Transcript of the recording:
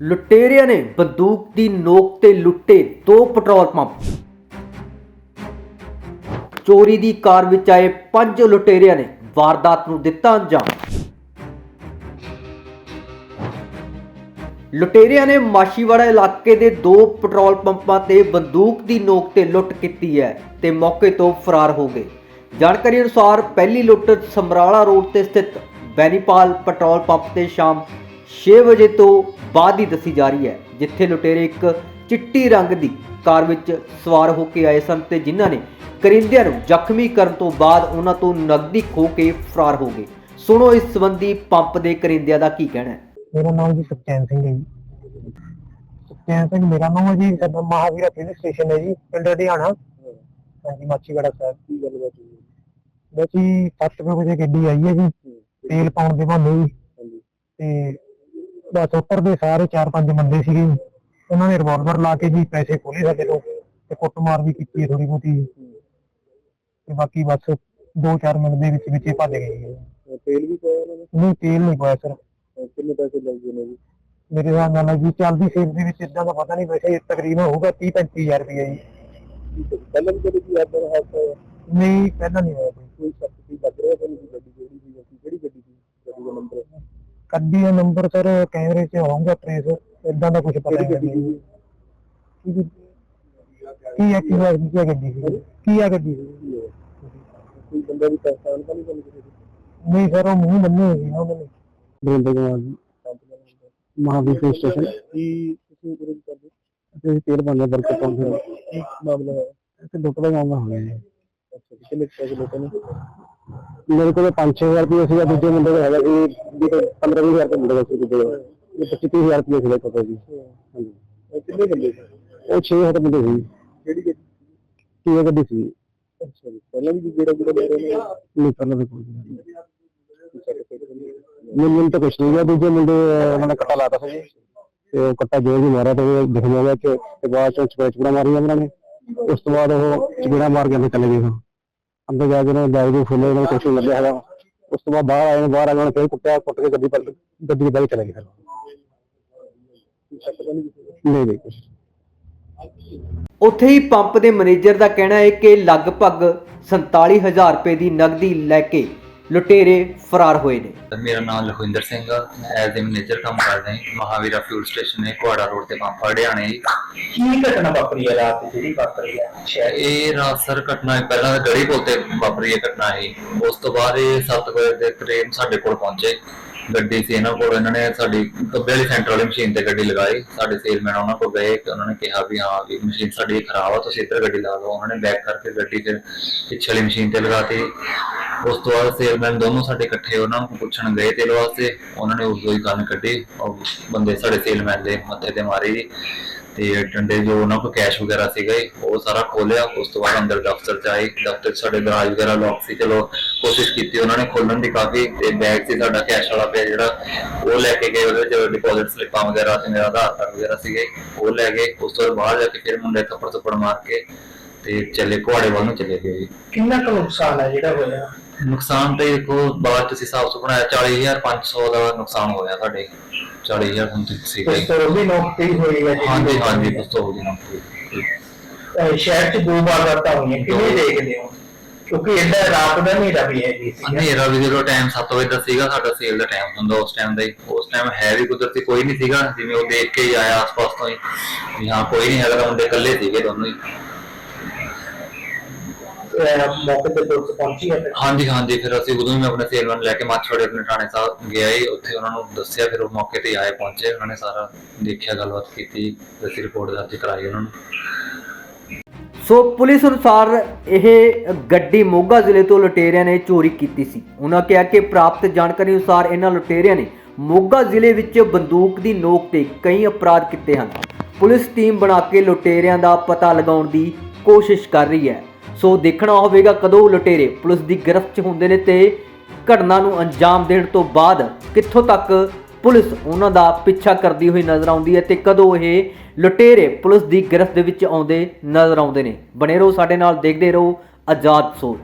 ਲੁਟੇਰਿਆਂ ਨੇ ਬੰਦੂਕ ਦੀ ਨੋਕ ਤੇ ਲੁੱਟੇ ਦੋ ਪੈਟਰੋਲ ਪੰਪ। ਚੋਰੀ ਦੀ ਕਾਰ ਵਿੱਚ ਆਏ ਪੰਜ ਲੁਟੇਰਿਆਂ ਨੇ ਵਾਰਦਾਤ ਨੂੰ ਦਿੱਤਾ ਅੰਜਾਮ। ਲੁਟੇਰਿਆਂ ਨੇ ਮਾਸ਼ੀਵਾੜਾ ਇਲਾਕੇ ਦੇ ਦੋ ਪੈਟਰੋਲ ਪੰਪਾਂ ਤੇ ਬੰਦੂਕ ਦੀ ਨੋਕ ਤੇ ਲੁੱਟ ਕੀਤੀ ਹੈ ਤੇ ਮੌਕੇ ਤੋਂ ਫਰਾਰ ਹੋ ਗਏ। ਜਾਣਕਾਰੀ ਅਨੁਸਾਰ ਪਹਿਲੀ ਲੁੱਟ ਸਮਰਾਲਾ ਰੋਡ ਤੇ ਸਥਿਤ ਬੈਨੀਪਾਲ ਪੈਟਰੋਲ ਪੰਪ ਤੇ ਸ਼ਾਮ 6 ਵਜੇ ਤੋਂ ਬਾਅਦ ਹੀ ਦੱਸੀ ਜਾ ਰਹੀ ਹੈ ਜਿੱਥੇ ਲੁਟੇਰੇ ਇੱਕ ਚਿੱਟੀ ਰੰਗ ਦੀ ਕਾਰ ਵਿੱਚ ਸਵਾਰ ਹੋ ਕੇ ਆਏ ਸਨ ਤੇ ਜਿਨ੍ਹਾਂ ਨੇ ਕਰਿੰਦਿਆਂ ਨੂੰ ਜ਼ਖਮੀ ਕਰਨ ਤੋਂ ਬਾਅਦ ਉਹਨਾਂ ਤੋਂ ਨਕਦੀ ਖੋ ਕੇ ਫਰਾਰ ਹੋ ਗਏ। ਸੁਣੋ ਇਸ ਸੰਬੰਧੀ ਪੰਪ ਦੇ ਕਰਿੰਦਿਆਂ ਦਾ ਕੀ ਕਹਿਣਾ ਹੈ? ਮੇਰਾ ਨਾਮ ਜੀ ਸਤਚੈਨ ਸਿੰਘ ਹੈ ਜੀ। ਸਤਚੈਨ ਸਿੰਘ ਮੇਰਾ ਨਾਮ ਹੈ ਜੀ ਸਾਡਾ ਮਹਾਵੀਰਾ ਪੁਲਿਸ ਸਟੇਸ਼ਨ ਹੈ ਜੀ ਪਿੰਡ ਹਰਿਆਣਾ ਹਾਂਜੀ ਮਾਚੀਗੜਾ ਸਾਹਿਬ। ਕੀ ਗੱਲ ਬਾਤ ਬਸ ਜੀ 7 ਵਜੇ ਗੱਡੀ ਆਈ ਹੈ ਜੀ ਤੇਲ ਪਾਉਣ ਦੇ ਬਹਾਨੇ ਜੀ ਤੇ ਬਸ ਉੱਪਰ ਦੇ ਸਾਰੇ ਚਾਰ ਪੰਜ ਬੰਦੇ ਸੀਗੇ ਜੀ। ਉਹਨਾਂ ਨੇ ਰਿਵਾਲਵਰ ਲਾ ਕੇ ਜੀ ਪੈਸੇ ਖੋਲੇ ਸਾਡੇ ਤੋਂ ਤੇ ਕੁੱਟਮਾਰ ਵੀ ਕੀਤੀ ਥੋੜੀ ਬਹੁਤੀ। ਤੇ ਬਾਕੀ ਬਸ 2-4 ਮਿੰਟ ਦੇ ਵਿੱਚ ਵਿੱਚ ਹੀ ਭੱਜ ਗਏ ਜੀ। ਤੇਲ ਵੀ ਪਾਇਆ ਉਹਨਾਂ ਨੇ? ਨਹੀਂ ਤੇਲ ਨਹੀਂ ਪਾਇਆ ਸਰ ਅਹ ਕਿੰਨੇ ਪੈਸੇ ਲੱਗ ਗਏ ਨੇ ਜੀ ਮੇਰੇ ਹਿਸਾਬ ਨਾਲ ਜੀ ਚੱਲਦੀ ਸੇਲ ਦੇ ਵਿੱਚ ਇਦਾਂ ਦਾ ਪਤਾ ਨਹੀਂ ਵੈਸੇ ਤਕਰੀਬਨ ਹੋਊਗਾ 30 35000 ਰੁਪਏ ਜੀ। ਪਹਿਲਾਂ ਵੀ ਕਦੇ ਦਾ ਹਾਦਸਾ ਹੋਇਆ? ਨਹੀਂ ਪਹਿਲਾਂ ਨਹੀਂ ਹੋਇਆ ਕੋਈ ਕੋਈ ਸ਼ੱਕ ਸੀ ਲੱਗ ਰਿਹਾ ਤੁਹਾਨੂੰ ਕਿ ਗੱਡੀ ਜਿਹੜੀ ਸੀ ਅਸੀਂ ਕਿਹੜੀ ਗੱਡੀ ਸੀ ਗੱਡੀ ਦਾ ਨੰਬਰ ਕੱਢੀ ਦਾ ਨੰਬਰ ਸਰ ਕੈਮਰੇ 'ਚ ਹੋਊਗਾ ਟ੍ਰੇਸ ਇਦਾਂ ਦਾ ਕੁਝ ਪਤਾ ਕਿਹੜੀ ਨਹੀਂ ਗੱਡੀ ਲੱਗਿਆ ਸੀ? ਕੀ ਹੈ ਕੀ ਹੈ ਕੀ ਹੈ ਗੱਡੀ ਸੀ? ਕੀ ਹੈ ਗੱਡੀ ਸੀ? ਕੀ ਹੋਇਆ? ਕੋਈ ਬੰਦਾ ਵੀ ਪਹਿਚਾਣ ਤਾਂ ਨਹੀਂ ਤੁਹਾਨੂੰ ਕਿਸੇ ਦੀ? ਨਹੀਂ ਸਰ ਉਹ ਮੂੰਹ ਬੰਨੇ ਹੋਏ ਸੀ ਨਾ ਉਹਨਾਂ ਨੇ। ਬਰਿੰਦਰ ਕੁਮਾਰ ਜੀ। ਮਹਾਵੀਰ ਪੁਲਿਸ ਸਟੇਸ਼ਨ ਕੀ ਤੁਸੀਂ ਉਰੇ ਕੀ ਕਰਦੇ? ਤੇ ਤੇਲ ਬੰਦੇ ਬਰਕਤ ਪਹੁੰਚੇ। ਕੀ ਮਾਮਲਾ ਹੈ ਤੇ ਲੁੱਟ ਦਾ ਮਾਮਲਾ ਹੋ ਗਿਆ ਜੀ। ਅੱਛਾ ਜੀ, ਕਿੰਨੇ ਕੁ ਪੈਸੇ ਲੋਕਾਂ ਨੇ? ਮੇਰੇ ਕੋਲ 5-6000 ਰੁਪਏ ਸੀਗਾ ਦੂਜੇ ਮੁੰਡੇ ਕੋਲ ਹੈਗਾ ਸੀ 15-20000 ਰੁਪਏ ਮੁੰਡੇ ਕੋਲ ਸੀ ਦੂਜੇ ਕੋਲ ਇਹ 25-30000 ਰੁਪਏ ਸੀਗਾ ਕੋਲ ਜੀ ਹਾਂਜੀ ਉਹ ਕਿੰਨੇ ਬੰਦੇ ਸੀ ਉਹ 6 ਬੰਦੇ ਸੀ ਕਿਹੜੀ ਗੱਡੀ ਕੀ ਇਹ ਗੱਡੀ ਸੀ ਅੱਛਾ ਜੀ ਪਹਿਲਾਂ ਵੀ ਜਿਹੜਾ ਜਿਹੜਾ ਲੈ ਰਹੇ ਨੇ ਨਹੀਂ ਪਹਿਲਾਂ ਤਾਂ ਕੋਈ ਨਹੀਂ ਸਾਰੇ ਪੈਸੇ ਬੰਦੇ ਮੈਨੂੰ ਤਾਂ ਕੁਛ ਨਹੀਂ ਗਿਆ ਦੂਜੇ ਮੁੰਡੇ ਅਹ, ਉਹਨਾਂ ਨੇ ਕੱਟਾ ਲਾਤਾ ਸੀ ਜੀ ਤੇ ਉਹ ਕੱਟਾ ਜੋ ਵੀ ਮਾਰਿਆ ਤੇ ਉਹ ਦਿਖ ਗਿਆ ਕਿ ਤੇ ਬਾਅਦ ਚੋਂ ਚਪੜਾ ਚਪੜਾ ਮਾਰੀ ਉਹਨਾਂ ਨੇ ਉਸ ਤੋਂ ਬਾਅਦ ਉਹ ਚਪੜਾ ਮਾਰ ਕੇ ਅੰਦਰ ਚਲੇ ਗਏ ਫਿਰ ਅੰਦਰ ਜਾ ਕੇ ਉਹਨਾਂ ਬੈਗ ਨੂੰ ਫੁੱਲੇ ਉਹਨਾਂ ਨੂੰ ਕੁਛ ਹੈਗਾ। ਉਸ ਤੋਂ ਬਾਅਦ ਬਾਹਰ ਆਏ ਨੇ ਬਾਹਰ ਆ ਕੇ ਉਹਨਾਂ ਕੁੱਟਿਆ, ਕੁੱਟ ਕੇ ਗੱਡੀ ਪਰ ਗੱਡੀ ਦੇ ਬੈਗ ਚਲੇ ਗਏ ਫਿਰ ਨਹੀਂ ਨਹੀਂ ਨਹੀਂ। ਉੱਥੇ ਹੀ ਪੰਪ ਦੇ ਮੈਨੇਜਰ ਦਾ ਕਹਿਣਾ ਹੈ ਕਿ ਲਗਭਗ 47000 ਰੁਪਏ ਦੀ ਨਕਦੀ ਲੈ ਕੇ ਲੁਟੇਰੇ ਫਰਾਰ ਹੋਏ ਨੇ। ਮੇਰਾ ਨਾਮ ਲਖਵਿੰਦਰ ਸਿੰਘ ਆ। ਮੈਂ ਐਜ਼ ਏ ਮੈਨੇਜਰ ਕੰਮ ਕਰਦਾ ਹਾਂ ਮਹਾਵੀਰਾ ਫਿਊਲ ਸਟੇਸ਼ਨ ਨੇ ਕੁਆੜਾ ਰੋਡ ਤੇ ਪੰਪ ਹਰਿਆਣੇ ਜੀ। ਕੀ ਘਟਨਾ ਵਾਪਰੀ ਹੈ ਰਾਤ ਦੀ? ਜਿਹੜੀ ਵਾਪਰੀ ਹੈ? ਇਹ ਰਾਤ ਸਰ ਘਟਨਾ ਹੈ, ਪਹਿਲਾਂ ਤਾਂ ਗੜੀ ਪੁਲ ਤੇ ਵਾਪਰੀ ਇਹ ਘਟਨਾ ਹੈ ਉਸ ਤੋਂ ਬਾਅਦ ਇਹ 7 ਵਜੇ ਦੇ ਕਰੀਬ ਸਾਡੇ ਕੋਲ ਪਹੁੰਚੇ। ਗੱਡੀ ਸੀ ਇਹਨਾਂ ਕੋਲ। ਇਹਨਾਂ ਨੇ ਸਾਡੀ ਕੱਬੇ ਵਾਲੀ ਸੈਂਟਰ ਵਾਲੀ ਮਸ਼ੀਨ ਤੇ ਗੱਡੀ ਲਗਾਈ। ਸਾਡੇ ਸੇਲਮੈਨ ਉਹਨਾਂ ਕੋਲ ਗਏ ਤੇ ਉਹਨਾਂ ਨੇ ਕਿਹਾ ਵੀ ਹਾਂ ਵੀ ਮਸ਼ੀਨ ਸਾਡੀ ਖਰਾਬ ਆ ਤੁਸੀਂ ਇੱਧਰ ਗੱਡੀ ਲਾ ਲਓ। ਉਹਨਾਂ ਨੇ ਬੈਕ ਕਰਕੇ ਗੱਡੀ ਫਿਰ ਪਿੱਛੇ ਵਾਲੀ ਮਸ਼ੀਨ ਤੇ ਲਗਾਤੀ। ਉਸ ਤੋਂ ਬਾਅਦ ਸੇਲਮੈਨ ਦੋਨੋਂ ਸਾਡੇ ਇਕੱਠੇ ਉਹਨਾਂ ਨੂੰ ਪੁੱਛਣ ਗਏ ਤੇਲ ਵਾਸਤੇ। ਉਹਨਾਂ ਨੇ ਉਦੋਂ ਹੀ ਗਨ ਕੱਢੀ ਉਹ ਬੰਦੇ ਸਾਡੇ ਸੇਲਮੈਨ ਦੇ ਮੱਥੇ ਤੇ ਮਾਰੀ ਜੀ ਤੇ ਡੰਡੇ ਜੋ ਉਹਨਾਂ ਕੋਲ ਕੈਸ਼ ਵਗੈਰਾ ਸੀਗਾ ਉਹ ਸਾਰਾ ਖੋਲਿਆ ਉਸ ਤੋਂ ਬਾਅਦ ਅੰਦਰ ਦਫ਼ਤਰ ਚ ਆਏ। ਦਫ਼ਤਰ ਸਾਡੇ ਦਰਾਜ ਵਗੈਰਾ ਲੌਕ ਸੀ। ਚਲੋ ਕੋਸ਼ਿਸ਼ ਕੀਤੀ ਉਹਨਾਂ ਨੇ ਖੋਲਣ ਦੀ ਕਾਫੀ ਤੇ ਬੈਗ ਸੀ ਸਾਡਾ ਕੈਸ਼ ਵਾਲਾ ਪਿਆ ਜਿਹੜਾ। ਉਹ ਲੈ ਕੇ ਗਏ ਉਹਦੇ ਵਿੱਚ ਡਿਪੋਜ਼ਿਟ ਸਲਿੱਪਾਂ ਵਗੈਰਾ ਤੇ ਮੇਰਾ ਆਧਾਰ ਕਾਰਡ ਵਗੈਰਾ ਸੀਗੇ ਉਹ ਲੈ ਗਏ। ਉਸ ਤੋਂ ਬਾਅਦ ਜਾ ਕੇ ਫਿਰ ਮੁੰਡੇ ਥੱਪੜ ਥੱਪੜ ਮਾਰ ਕੇ ਤੇ ਚੱਲੇ ਘੋੜੇ ਵੱਲ ਨੂੰ ਚਲੇ ਗਏ ਕਿੰਨਾ ਕੁ ਨੁਕਸਾਨ ਹੈ ਜਿਹੜਾ ਹੋਇਆ? ਨੁਕਸਾਨ ਤੇ ਦੇਖੋ ਬਾਅਦ ਤੁਸੀਂ ਹਿਸਾਬ ਤੋਂ ਬਣਾਇਆ 40500 ਦਾ ਨੁਕਸਾਨ ਹੋਇਆ ਸਾਡੇ। 40000 ਹੁਣ ਤੱਕ ਸੀਗਾ ਜੀ। ਪਿਸਤੌਲ ਵੀ ਨੌਕਰੀ ਹੋਈ ਹੈ ਹਾਂਜੀ ਹਾਂਜੀ ਪਿਸਤੌਲ ਦੀ ਨੌਕਰੀ ਅਹ ਸ਼ਹਿਰ ਚ ਦੋ ਵਾਰ ਰਾਤਾਂ ਹੋਈਆਂ ਕਿਵੇਂ ਦੇਖਦੇ ਹੋ ਕਿਉਂਕਿ ਇਹਦਾ ਰਾਤ ਦਾ ਹਨੇਰਾ ਵੀ ਹੈ ਜੀ। ਹਨੇਰਾ ਵੀ ਜਦੋਂ ਟਾਈਮ 7 ਵਜੇ ਦਾ ਸੀਗਾ ਸਾਡਾ ਸੇਲ ਦਾ ਟਾਈਮ ਹੁੰਦਾ ਉਸ ਟਾਈਮ ਦਾ ਹੀ। ਉਸ ਟਾਈਮ ਹੈ ਵੀ ਕੁਦਰਤੀ ਕੋਈ ਨਹੀਂ ਸੀਗਾ ਜਿਵੇਂ ਉਹ ਦੇਖ ਕੇ ਹੀ ਆਇਆ ਆਸ-ਪਾਸ ਤੋਂ ਹੀ। ਵੀ ਹਾਂ ਕੋਈ ਨਹੀਂ ਹੈਗਾ ਮੁੰਡੇ ਇਕੱਲੇ ਸੀਗੇ ਦੋਨੋਂ ਹੀ। ਮੌਕੇ ਤੇ ਪੁਲਿਸ ਪਹੁੰਚੀ ਹੈ। ਹਾਂਜੀ ਹਾਂਜੀ ਫਿਰ ਅਸੀਂ ਉਦੋਂ ਹੀ ਮੈਂ ਆਪਣੇ ਸੇਲਮੈਨ ਲੈ ਕੇ ਮਾਛੋੜੇ ਆਪਣੇ ਥਾਣੇ ਸਾਹਿਬ ਗਿਆ ਹੀ ਉੱਥੇ ਉਹਨਾਂ ਨੂੰ ਦੱਸਿਆ ਫਿਰ ਉਹ ਮੌਕੇ ਤੇ ਆਏ ਪਹੁੰਚੇ ਉਹਨਾਂ ਨੇ ਸਾਰਾ ਦੇਖਿਆ ਗੱਲਬਾਤ ਕੀਤੀ ਅਸੀਂ ਰਿਪੋਰਟ ਦਰਜ ਕਰਾਈ ਉਹਨਾਂ ਨੂੰ। ਸੋ ਪੁਲਿਸ ਅਨੁਸਾਰ ਇਹ ਗੱਡੀ ਮੋਗਾ ਜ਼ਿਲ੍ਹੇ ਤੋਂ ਲੁਟੇਰਿਆਂ ਨੇ ਚੋਰੀ ਕੀਤੀ ਸੀ। ਉਹਨਾਂ ਕਿਹਾ ਕਿ ਪ੍ਰਾਪਤ ਜਾਣਕਾਰੀ ਅਨੁਸਾਰ ਇਹਨਾਂ ਲੁਟੇਰਿਆਂ ਨੇ ਮੋਗਾ ਜ਼ਿਲ੍ਹੇ ਵਿੱਚ ਬੰਦੂਕ ਦੀ ਨੋਕ ਤੇ ਕਈ ਅਪਰਾਧ ਕੀਤੇ ਹਨ। ਪੁਲਿਸ ਟੀਮ ਬਣਾ ਕੇ ਲੁਟੇਰਿਆਂ ਦਾ ਪਤਾ ਲਗਾਉਣ ਦੀ ਕੋਸ਼ਿਸ਼ ਕਰ ਰਹੀ ਹੈ। ਸੋ ਦੇਖਣਾ ਹੋਵੇਗਾ ਕਦੋਂ ਲੁਟੇਰੇ ਪੁਲਿਸ ਦੀ ਗ੍ਰਿਫਤ 'ਚ ਹੁੰਦੇ ਨੇ ਤੇ ਘਟਨਾ ਨੂੰ ਅੰਜਾਮ ਦੇਣ ਤੋਂ ਬਾਅਦ ਕਿੱਥੋਂ ਤੱਕ ਪੁਲਿਸ ਉਹਨਾਂ ਦਾ ਪਿੱਛਾ ਕਰਦੀ ਹੋਈ ਨਜ਼ਰ ਆਉਂਦੀ ਹੈ ਤੇ ਕਦੋਂ ਇਹ ਲੁਟੇਰੇ ਪੁਲਿਸ ਦੀ ਗ੍ਰਿਫਤ ਦੇ ਵਿੱਚ ਆਉਂਦੇ ਨਜ਼ਰ ਆਉਂਦੇ ਨੇ। ਬਣੇ ਰਹੋ ਸਾਡੇ ਨਾਲ, ਦੇਖਦੇ ਰਹੋ ਆਜ਼ਾਦ ਸੋਚ।